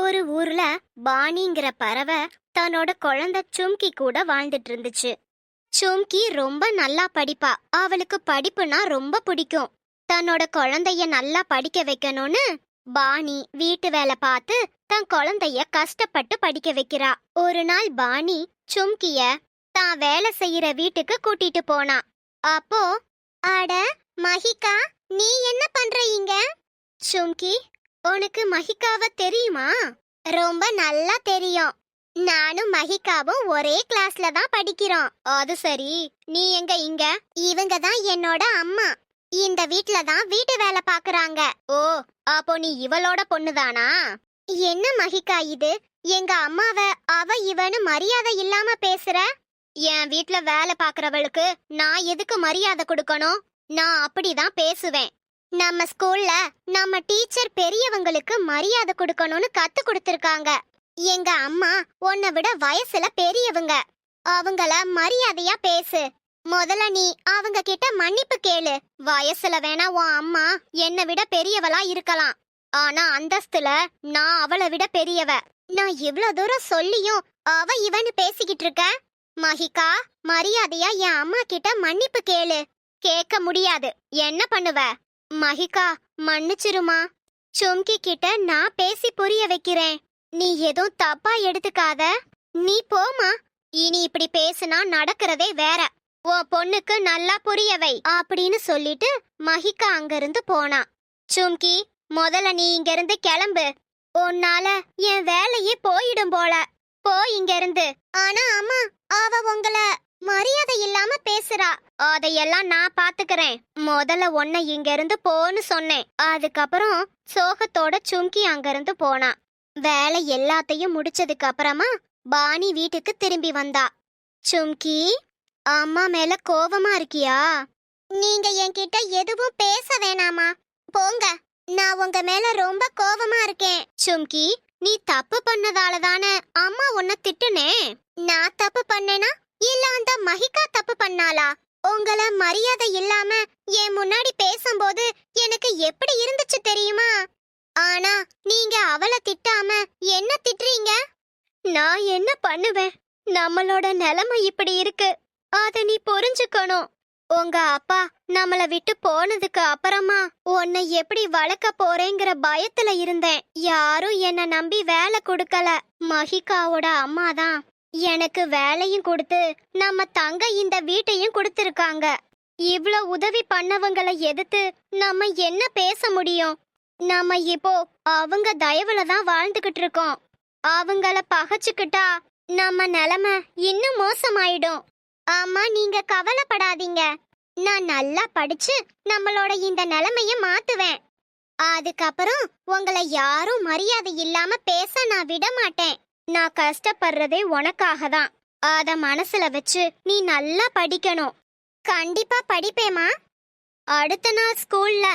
ஒரு ஊர்ல பாணிங்கிற பறவை தன்னோட குழந்தை சும்கி கூட வாழ்ந்துட்டு இருந்துச்சு. சும்கி ரொம்ப நல்லா படிப்பா. அவளுக்கு படிப்புனா ரொம்ப பிடிக்கும். தன்னோட குழந்தைய நல்லா படிக்க வைக்கணும்னு பாணி வீட்டு வேலை பார்த்து தன் குழந்தைய கஷ்டப்பட்டு படிக்க வைக்கிறா. ஒரு நாள் பாணி சும்கிய தான் வேலை செய்யற வீட்டுக்கு கூட்டிட்டு போனா. அப்போ அட மஹிகா நீ என்ன பண்ற இங்க? சும்கி உனக்கு மஹிகாவ தெரியுமா? ரொம்ப நல்லா தெரியும். நானும் மஹிகாவும் ஒரே கிளாஸ்ல தான் படிக்கிறோம். அது சரி நீ எங்க இங்க? இவங்க தான் என்னோட அம்மா. இந்த வீட்ல தான் வீட்டு வேலை பாக்குறாங்க. ஓ அப்போ நீ இவளோட பொண்ணுதானா? என்ன மஹிகா இது? எங்க அம்மாவ அவ இவனு மரியாதை இல்லாம பேசுற? என் வீட்ல வேலை பாக்குறவளுக்கு நான் எதுக்கு மரியாதை கொடுக்கணும்? நான் அப்படிதான் பேசுவேன். நம்ம ஸ்கூல்ல நம்ம டீச்சர் பெரியவங்களுக்கு மரியாதை கொடுக்கணும்னு கத்து கொடுத்திருக்காங்க. எங்க அம்மா உன்னை விட வயசுல பெரியவங்க. அவங்கள மரியாதையா பேசு. முதல்ல நீ அவங்க கிட்ட மன்னிப்பு கேளு. வயசுல வேணா உன் அம்மா என்னை விட பெரியவளா இருக்கலாம். ஆனா அந்தஸ்துல நான் அவளை விட பெரியவ. நான் இவ்ளோ தூரம் சொல்லியும் அவ இவன்னு பேசிக்கிட்டு இருக்க? மஹிகா மரியாதையா என் அம்மா கிட்ட மன்னிப்பு கேளு. கேட்க முடியாது. என்ன பண்ணுவ? மஹிகா மன்னிச்சிருமா. சும்கி கிட்ட நான் பேசி புரிய வைக்கிறேன். நீ எதுவும் தப்பா எடுத்துக்காத. நீ போமா இனி இப்படி பேசுனா நடக்கிறதே வேற. உன் பொண்ணுக்கு நல்லா புரியவை அப்படின்னு சொல்லிட்டு மஹிகா அங்கிருந்து போனா. சும்கி முதல்ல நீ இங்க இருந்து கிளம்பு. உன்னால என் வேலையே போயிடும் போல. போ இங்க இருந்து ஆனா அம்மா அவ உங்கள மரியாதை இல்லாம பேசுறா. அதையெல்லாம் நான் பாத்துக்கிறேன். முதல்ல உன்னை இங்க இருந்து போன்னு சொன்னேன். அதுக்கப்புறம் சோகத்தோட சும்கி அங்கிருந்து போனா. வேலை எல்லாத்தையும் முடிச்சதுக்கு அப்புறமா பாணி வீட்டுக்கு திரும்பி வந்தா. சும்கி அம்மா மேல கோவமா இருக்கியா? நீங்க என்கிட்ட எதுவும் பேச வேணாமா? போங்க நான் உங்க மேல ரொம்ப கோவமா இருக்கேன். சும்கி நீ தப்பு பண்ணதால தானே அம்மா உன்னை திட்டுனே? உங்கள மரியாதை இல்லாம என் முன்னாடி பேசும்போது எனக்கு எப்படி இருந்துச்சு தெரியுமா? ஆனா நீங்க அவளை திட்டாம என்ன திட்டுறீங்க? நான் என்ன பண்ணுவேன்? நம்மளோட நிலைமை இப்படி இருக்கு. அத நீ புரிஞ்சுக்கணும். உங்க அப்பா நம்மள விட்டு போனதுக்கு அப்புறமா உன்னை எப்படி வளர்க்க போறேங்கிற பயத்துல இருந்தேன். யாரும் என்ன நம்பி வேலை கொடுக்கல. மஹிகாவோட அம்மா தான் எனக்கு வேலையும் கொடுத்து நம்ம தங்க இந்த வீட்டையும் கொடுத்துருக்காங்க. இவ்ளோ உதவி பண்ணவங்கள எதிர்த்து நம்ம என்ன பேச முடியும்? நம்ம இப்போ அவங்க தயவுல தான் வாழ்ந்துகிட்டு இருக்கோம். அவங்கள பகச்சுக்கிட்டா நம்ம நிலைமை இன்னும் மோசமாயிடும். ஆமா நீங்க கவலைப்படாதீங்க. நான் நல்லா படிச்சு நம்மளோட இந்த நிலைமைய மாத்துவேன். அதுக்கப்புறம் உங்களை யாரும் மரியாதை இல்லாம பேச நான் விட மாட்டேன் நான் கஷ்டப்படுறதே உனக்காக தான் அத மனசுல வச்சு நீ நல்லா படிக்கணும். கண்டிப்பா படிப்பேமா அடுத்த நாள் ஸ்கூல்ல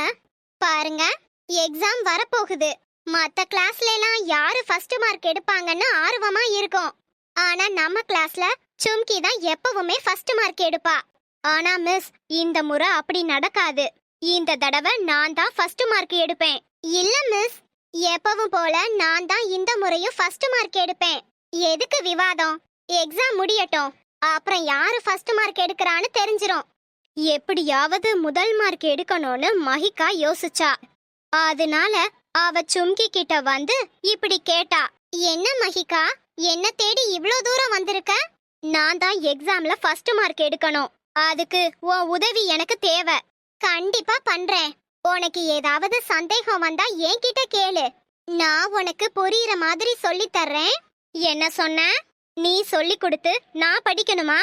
பாருங்க எக்ஸாம் வரப்போகுது. மத்த கிளாஸ்ல எல்லாம் யாரு ஃபர்ஸ்ட் மார்க் எடுப்பாங்கன்னு ஆர்வமா இருக்கும். ஆனா நம்ம கிளாஸ்ல சும்கி தான் எப்பவுமே ஃபர்ஸ்ட் மார்க் எடுப்பா. ஆனா மிஸ் இந்த முறை அப்படி நடக்காது. இந்த தடவை நான் தான் ஃபர்ஸ்ட் மார்க் எடுப்பேன். இல்ல மிஸ் எப்பவும் போல நான் தான் இந்த முறையும் ஃபர்ஸ்ட் மார்க் எடுப்பேன். எதுக்கு விவாதம்? எக்ஸாம் முடியட்டும். அப்புறம் யாரு ஃபர்ஸ்ட் மார்க் எடுக்கிறான்னு தெரிஞ்சிரும். எப்படியாவது முதல் மார்க் எடுக்கணும்னு மஹிகா யோசிச்சா. அதனால அவ சும்கி கிட்ட வந்து இப்படி கேட்டா. என்ன மஹிகா என்ன தேடி இவ்ளோ தூரம் வந்திருக்க? நான் தான் எக்ஸாம்ல ஃபர்ஸ்ட் மார்க் எடுக்கணும். அதுக்கு உன் உதவி எனக்கு தேவை. கண்டிப்பா பண்றேன். உனக்கு ஏதாவது சந்தேகம் வந்தா என்கிட்ட கேளு. நான் உனக்கு புரியுற மாதிரி சொல்லி தர்றேன். என்ன சொன்ன? நீ சொல்லி கொடுத்து நான் படிக்கணுமா?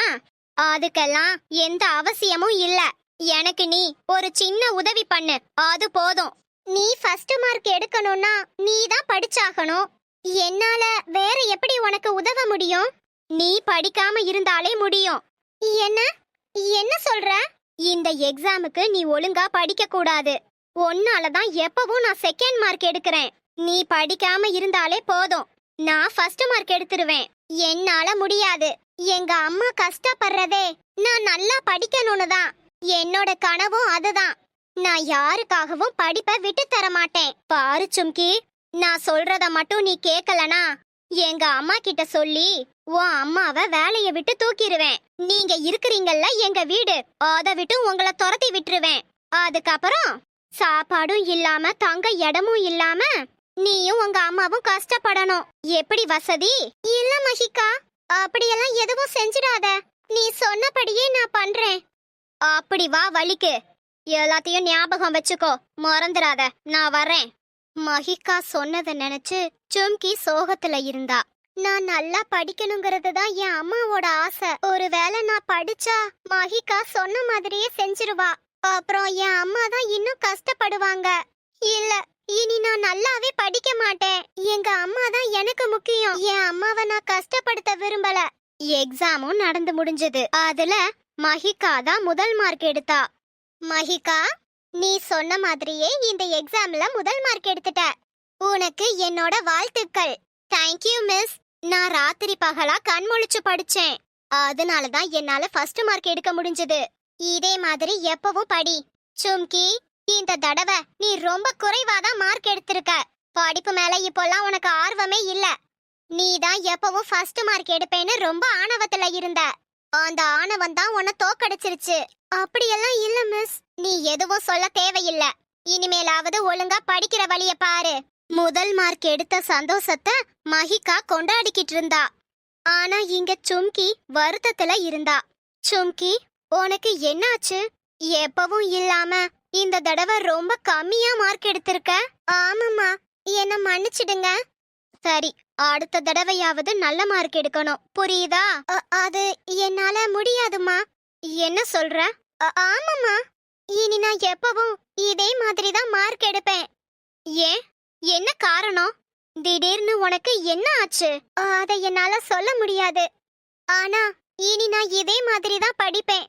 அதுக்கெல்லாம் எந்த அவசியமும் இல்ல. எனக்கு நீ ஒரு சின்ன உதவி பண்ணு. அது போதும். நீ ஃபர்ஸ்ட் மார்க் எடுக்கணும்னா நீ தான் படிச்சாகணும். என்னால வேற எப்படி உனக்கு உதவ முடியும்? நீ படிக்காம இருந்தாலே முடியும். என்ன? என்ன சொல்ற? இந்த எக்ஸாமுக்கு நீ ஒழுங்கா படிக்க கூடாது. உன்னால தான் எப்பவும் நான் செகண்ட் மார்க் எடுக்கிறேன். நீ படிக்காம இருந்தாலே போதும். நான் ஃபர்ஸ்ட் மார்க் எடுத்துருவேன். என்னால முடியாது. எங்க அம்மா கஷ்டப்படுறதே நான் நல்லா படிக்கணும்னு தான். என்னோட கனவும் அதுதான். நான் யாருக்காகவும் படிப்பை விட்டு தர மாட்டேன். பாரு சும்கி நான் சொல்றத மட்டும் நீ கேக்கலனா எங்க அம்மா கிட்ட சொல்லி உன் அம்மாவை வேலைய விட்டு தூக்கிடுவேன் நீங்க இருக்கிறீங்கல்ல எங்க வீடு அதை விட்டு உங்களை துரத்தி விட்டுருவேன். அதுக்கப்புறம் சாப்பாடும் இல்லாம தங்க இடமும் இல்லாம நீயும் உங்க அம்மாவும் கஷ்டப்படணும். எப்படி வசதி? இல்ல மஹிகா அப்படியெல்லாம் எதுவும் செஞ்சிடாத. நீ சொன்னபடியே நான் பண்றேன். அப்படி வா வலிக்கு எல்லாத்தையும் ஞாபகம் வச்சுக்கோ. மறந்துடாத. நான் வரேன் மஹிகா சொன்னதை நினைச்சு சும்கி சோகத்துல இருந்தா. நான் நல்லா படிக்கணுங்கிறது தான் என் அம்மாவோட ஆசை. ஒருவேளை நான் படிச்சா மஹிகா சொன்ன மாதிரியே செஞ்சிருவா. அப்புறம் என் அம்மா தான் இன்னும் கஷ்டப்படுவாங்க. இல்ல இனி நான் நல்லாவே படிக்க மாட்டேன். எங்க அம்மா தான் எனக்கு முக்கியம். என் அம்மாவை நான் கஷ்டப்படுத்த விரும்பல. எக்ஸாமும் நடந்து முடிஞ்சது. அதுல மஹிகா தான் முதல் மார்க் எடுத்தா. மஹிகா நீ சொன்ன மாதிரியே இந்த எக்ஸாம்ல முதல் மார்க் எடுத்துட்ட. உனக்கு என்னோட வாழ்த்துக்கள். தேங்க்யூ மிஸ் நான் ராத்திரி பகலா கண் முழிச்சு படிச்சேன். அதனால தான் என்னால ஃபர்ஸ்ட் மார்க் எடுக்க முடிஞ்சது. இதே மாதிரி எப்பவும் படி. சும்கி இந்த தடவை நீ ரொம்ப குறைவா தான் மார்க் எடுத்திருக்க. படிப்பு மேல இப்போல்லாம் உனக்கு ஆர்வமே இல்ல. நீ தான் எப்பவும் ஃபர்ஸ்ட் மார்க் எடுப்பேன்னு ரொம்ப ஆணவத்துல இருந்த. அந்த ஆணவம் தான் உன்னை தோக்கடிச்சிருச்சு. அப்படியெல்லாம் இல்ல மிஸ் நீ எதுவும் சொல்ல தேவையில்ல. இனிமேலாவது ஒழுங்கா படிக்கிற வழிய பாரு. முதல் மார்க் எடுத்த சந்தோஷத்தை மஹிகா கொண்டாடிக்கிட்டு இருந்தா. ஆனா இங்க சும்கி வருத்தத்துல இருந்தா. சும்கி உனக்கு என்னாச்சு? எப்பவும் இல்லாம இந்த தடவை ரொம்ப கம்மியா மார்க் எடுத்திருக்க? ஆமாம்மா. என்ன மன்னிச்சிடுங்க. சரி அடுத்த தடவையாவது நல்ல மார்க் எடுக்கணும். புரியுதா? அ- அது என்னால முடியாதுமா என்ன சொல்ற? அ- ஆமாம்மா. இனி நான் எப்பவும் இதே மாதிரி தான் மார்க் எடுப்பேன். ஏன்? என்ன காரணம்? திடீர்னு உனக்கு என்ன ஆச்சு? அதை என்னால சொல்ல முடியாது. ஆனா இனி நான் இதே மாதிரி தான் படிப்பேன்.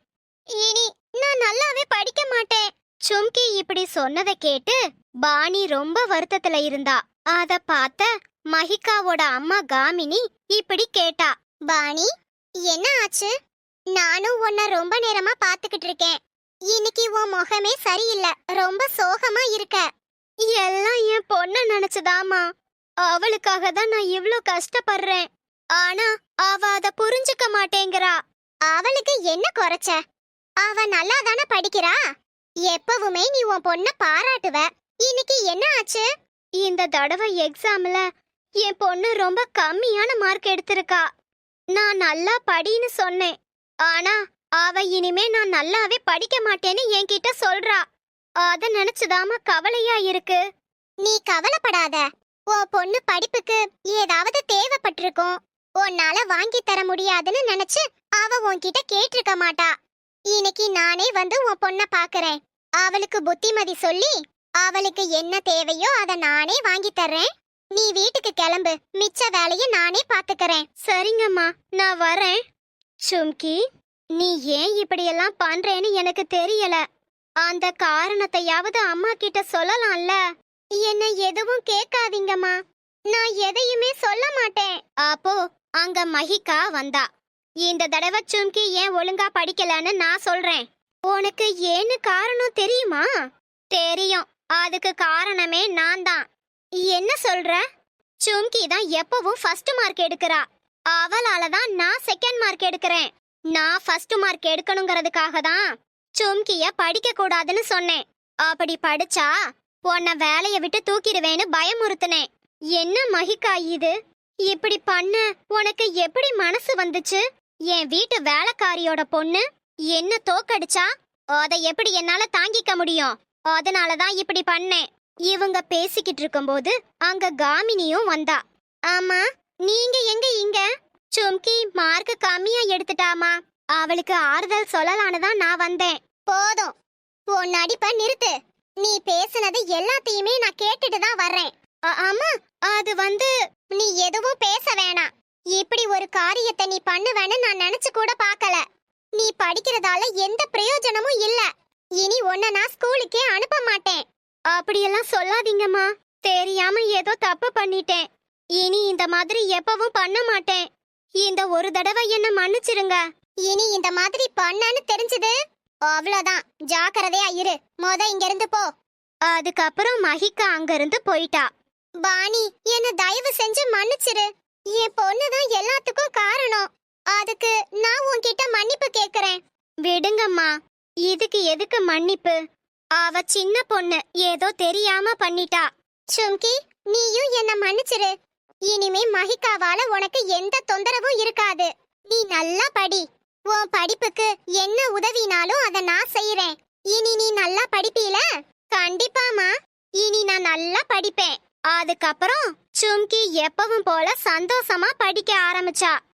இனி நான் நல்லாவே படிக்க மாட்டேன். சும்கி இப்படி சொன்னதை கேட்டு பாணி ரொம்ப வருத்தத்துல இருந்தா. அத பார்த்த மஹிகாவோட அம்மா காமினி இப்படி கேட்டா. பாணி என்ன ஆச்சு? நானும் உன்னை ரொம்ப நேரமா பாத்துக்கிட்டு இருக்கேன். இன்னைக்கு உன் முகமே சரியில்லை. ரொம்ப சோகமா இருக்க. எல்லாம் என் பொண்ண நினைச்சுதாமா அவளுக்காக தான் நான் இவ்ளோ கஷ்டப்படுறேன். ஆனா அவ அத புரிஞ்சுக்க மாட்டேங்கிறா. அவளுக்கு என்ன குறைச்ச? அவ நல்லா தானே படிக்கிறா? எப்பவுமே நீ உன் பொண்ண பாராட்டுவ. இன்னைக்கு என்ன ஆச்சு? இந்த தடவை எக்ஸாம்ல என் பொண்ணு ரொம்ப கம்மியான மார்க் எடுத்திருக்கா. நான் நல்லா படின்னு சொன்னேன். ஆனா அவ இனிமே நான் நல்லாவே படிக்க மாட்டேன்னு என்கிட்ட சொல்றா. அத நினைச்சுதாம கவலையா இருக்கு. நீ கவலைப்படாத. உன் பொண்ணு படிப்புக்கு ஏதாவது தேவைப்பட்டிருக்கும். உன்னால வாங்கி தர முடியாதுன்னு நினைச்சு அவ உன்கிட்ட கேட்டிருக்க மாட்டா. இன்னைக்கு நானே வந்து உன் பொண்ண பாக்குறேன். அவளுக்கு புத்திமதி சொல்லி அவளுக்கு என்ன தேவையோ அத நானே வாங்கி தர்றேன். நீ வீட்டுக்கு கிளம்பு. மிச்ச வேலைய நானே பாத்துக்கறேன். சரிங்கம்மா நான் வரேன். சும்கி நீ ஏன் இப்படியெல்லாம் பண்றேன்னு எனக்கு தெரியல. அந்த காரணத்தையாவது அம்மா கிட்ட சொல்லலாம்ல? என்ன எதுவும் கேட்காதீங்கம்மா. நான் எதையுமே சொல்ல மாட்டேன். அப்போ அங்க மஹிகா வந்தா. இந்த தடவை சும்கி ஏன் ஒழுங்கா படிக்கலன்னு நான் சொல்றேன். உனக்கு ஏன்னு காரணம் தெரியுமா? தெரியும். அதுக்கு காரணமே நான் தான். என்ன சொல்ற? சும்கி தான் எப்பவும் ஃபர்ஸ்ட் மார்க் எடுக்கிறா. அவளால தான் நான் செகண்ட் மார்க் எடுக்கிறேன். நான் ஃபர்ஸ்ட் மார்க் எடுக்கணுங்கிறதுக்காக தான் சும்கிய படிக்க கூடாதுன்னு சொன்னேன். அப்படி படிச்சா உன்னை வேலைய விட்டு தூக்கிடுவேன்னு பயமுறுத்தினேன். என்ன மகிக்கா இது? இப்படி பண்ண உனக்கு எப்படி மனசு வந்துச்சு? என் வீட்டு வேலைக்காரியோட பொண்ணு என்ன தோக்கடிச்சா? அதை எப்படி என்னால தாங்கிக்க முடியும்? அதனாலதான் இப்படி பண்ணேன். இவங்க பேசிக்கிட்டு இருக்கும்போது அங்க காமினியும் வந்தா. ஆமா நீங்க எங்க இங்க? சும்கி மார்க் கம்மியா எடுத்துட்டாமா. அவளுக்கு ஆறுதல் சொல்லலான்னு தான் நான் வந்தேன். போதும். உன் அடிப்ப நிறுத்து. நீ பேசுனது எல்லாத்தையுமே நான் கேட்டுட்டு தான் வர்றேன். ஆமா. அது வந்து நீ எதுவும் பேச வேணாம். இப்படி ஒரு காரியத்தை நீ பண்ணுவேன்னு நான் நினைச்சு கூட பார்க்கல. நீ படிக்கிறதால எந்த பிரயோஜனமும் இல்ல. இனி உன்ன நான் ஸ்கூலுக்கே அனுப்ப மாட்டேன். அப்படியெல்லாம் சொல்லாதீங்கம்மா. தெரியாம ஏதோ தப்பு பண்ணிட்டேன். இனி இந்த மாதிரி எப்பவும் பண்ண மாட்டேன். இந்த ஒரு தடவை என்ன மன்னிச்சிருங்க. இனி இந்த மாதிரி பண்ணன்னு தெரிஞ்சது? அவ்வளோதான். ஜாக்கிரதையா இரு. மொத இங்க இருந்து போ. அதுக்கப்புறம் மஹிகா அங்கிருந்து போயிட்டா. பாணி என்ன தயவு செஞ்சு மன்னிச்சிரு. என் பொண்ணு தான் எல்லாத்துக்கும் காரணம். அதுக்கு நான் உன்கிட்ட மன்னிப்பு கேக்குறேன். விடுங்கம்மா. இதுக்கு எதுக்கு மன்னிப்பு? அவ சின்ன பொண்ணு ஏதோ தெரியாம பண்ணிட்டா. சும்கி நீயும் என்ன மன்னிச்சிரு. இனிமே மஹிகாவால உனக்கு எந்த தொந்தரவும் இருக்காது. நீ நல்லா படி. உன் படிப்புக்கு என்ன உதவினாலும் அத நான் செய்யறேன் இனி நீ நல்லா படிப்பீல? கண்டிப்பாமா இனி நான் நல்லா படிப்பேன். அதுக்கப்புறம் சும்கி எப்பவும் போல சந்தோஷமா படிக்க ஆரம்பிச்சா.